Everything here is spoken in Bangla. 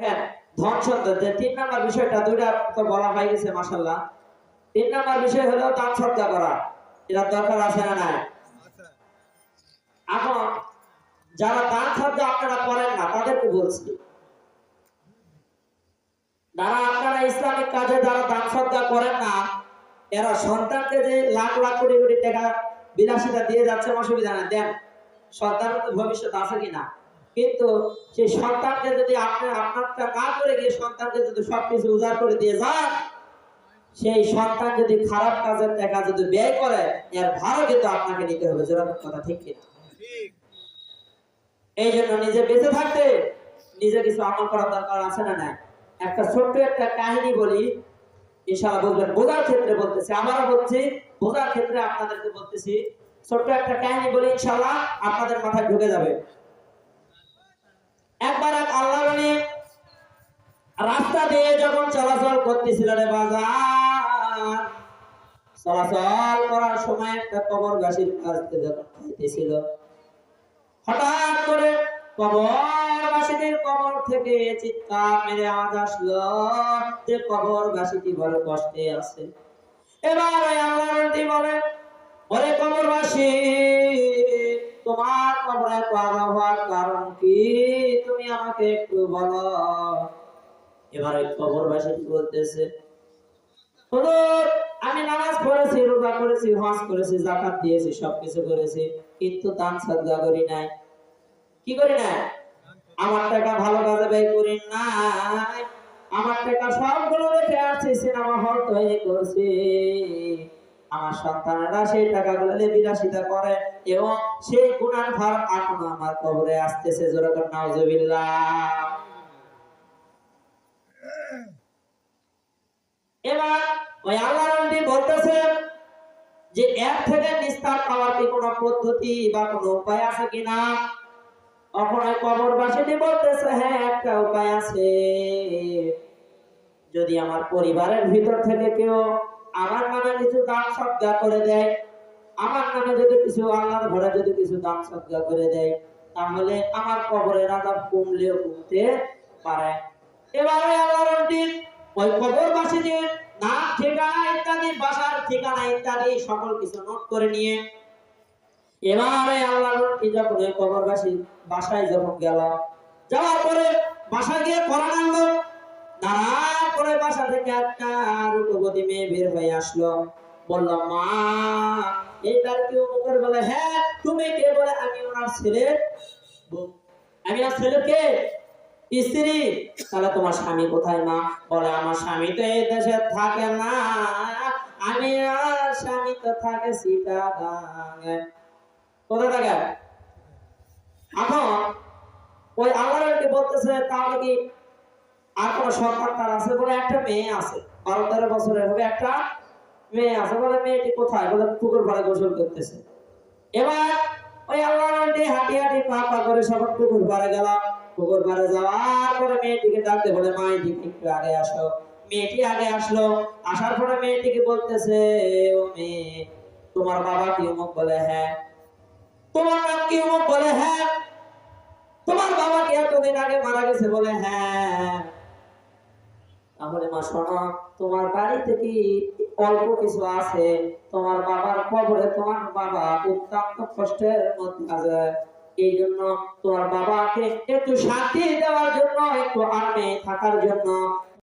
হ্যাঁ ধন যে তিন বিষয়টা দুইটা তো বলা হয়ে গেছে তিন বিষয় হলো দান করা। এটা দরকার আছে না নাই? এখন যারা দান আপনারা করেন না, তাদেরকে বলছি, যারা আপনারা ইসলামিক কাজে যারা দান সজ্জা করেন না, এরা সন্তানকে যে লাখ লাখ কোটি কোটি টাকা বিলাসিতা দিয়ে যাচ্ছে, অসুবিধা না দেন সন্তানের তো ভবিষ্যৎ আছে কিনা? কিন্তু সেই সন্তানকে যদি আপনি আপনারটা না করে গিয়ে সন্তানকে যদি সবকিছু উজাড় করে দিয়ে যান, সেই সন্তান যদি খারাপ কাজের টাকা যদি ব্যয় করে, এর ভাড়া কিন্তু আপনাকে নিতে হবে, যেরকম কথা ঠিক কিনা। এই জন্য নিজে বেঁচে থাকতে নিজে কিছু আমল করার দরকার আছে না নাই? একটা ছোট্ট একটা কাহিনী বলি, ইনশাআল্লাহ বুঝবেন বোঝার ক্ষেত্রে বলতেছি আমারও বলছি, বোঝার ক্ষেত্রে আপনাদেরকে বলতেছি, ছোট্ট একটা কাহিনী বলি, ইনশাআল্লাহ আপনাদের মাথায় ঢুকে যাবে। একবার এক আল্লাহ রাস্তা দিয়ে যখন চলাচল করতেছিল রে বাজার, চলাচল করার সময় একটা কবরবাসীর কাছ থেকে যখন খাইতেছিল হঠাৎ করে কবর থেকে চিৎকার মেরে আওয়াজ আসলো যে কষ্টে আছে। এবার ওই আল্লাহ বলে, ওরে কবরবাসী, তোমার কবরে আজাব হওয়ার কারণ কি? তুমি আমাকে একটু বলো। এবার ওই কবরবাসী বলতেছে? আমি নামাজ পড়েছি, রোজা করেছি, হজ করেছি জাকাত দিয়েছি, সবকিছু করেছি, কিন্তু দান সাদগা করি নাই। কি করি নাই? আমার টাকা ভালো কাজে ব্যয় করি নাই। আমার টাকা সবগুলো রেখে আসছি, সিনেমা হল তৈরি করছি। আমার সন্তানেরা সেই টাকাগুলো নিয়ে বিলাসিতা করে এবং সেই গুণার ভার এখনও আমার কবরে আসতেছে যেরকম নাউজুবিল্লাহ। এবার ওই আল্লাহ বলতেছে যে, এর থেকে নিস্তার পাওয়ার কি কোনো পদ্ধতি বা কোনো উপায় আছে কিনা? তখন ওই কবরবাসীটি বলতেছে হ্যাঁ একটা উপায় আছে। যদি আমার পরিবারের ভিতর থেকে কেউ আমার নামে কিছু দান সজ্ঞা করে দেয়। আমার নামে যদি কিছু আল্লাহর ঘরে যদি কিছু দান সজ্ঞা করে দেয়, তাহলে আমার কবরের আজাব কমলেও কমতে পারে। এবারে আল্লাহ রন্টিন ওই কবরবাসীদের নাম, ঠিকানা ইত্যাদি, বাসার ঠিকানা ইত্যাদি সকল কিছু নোট করে নিয়ে এবারে আল্লাহ রন্টি যখন ওই কবরবাসী বাসায় যখন গেল, যাওয়ার পরে বাসায় গিয়ে কোরআন আনলো। নানা বাসা থেকে একটা রূপবতী মেয়ে বের হয়ে আসলো। বলল, মা এইটার কি অমুকের বলে হ্যাঁ তুমি কে বলে? আমি ওনার বউ। আমি ওনার ছেলের কে? স্ত্রী। তাহলে তোমার স্বামী কোথায়, মা? বলে, আমার স্বামী তো এই দেশে থাকে না। আমি আর স্বামী তো থাকে সীতাগাঙে কোথায় থাকে? এখন ওই আল্লাহকে বলতেছে, তাহলে কি আর কোনো সন্তান তার আছে? বলে একটা মেয়ে আছে। বারো তেরো বছরের হবে একটা মেয়ে আছে। বলে মেয়েটি কোথায়? বলে পুকুর পাড়ে গোসল করতেছে। এবার ওই আল্লাহ হাঁটি হাঁটি পা পা করে সব পুকুর পাড়ে গেল পুকুর পাড়ে যাওয়ার পরে মেয়েটিকে ডাকতে বলে, মা এদিকে একটু আগে আসো। মেয়েটি আগে আসলো। আসার পরে মেয়েটিকে বলতেছে, ও মেয়ে, তোমার বাবা কি অমুক বলে হ্যাঁ? তোমার নাম কি অমুক বলে হ্যাঁ? তোমার বাবা কি এতদিন আগে মারা গেছে? বলে হ্যাঁ। তাহলে মা, শোনো, তোমার বাড়িতে কি অল্প কিছু আছে? তোমার বাবার কবরে তোমার বাবা অত্যন্ত কষ্টের মধ্যে আছে। এই জন্য তোমার বাবাকে একটু শান্তি দেওয়ার জন্য, একটু আরামে থাকার জন্য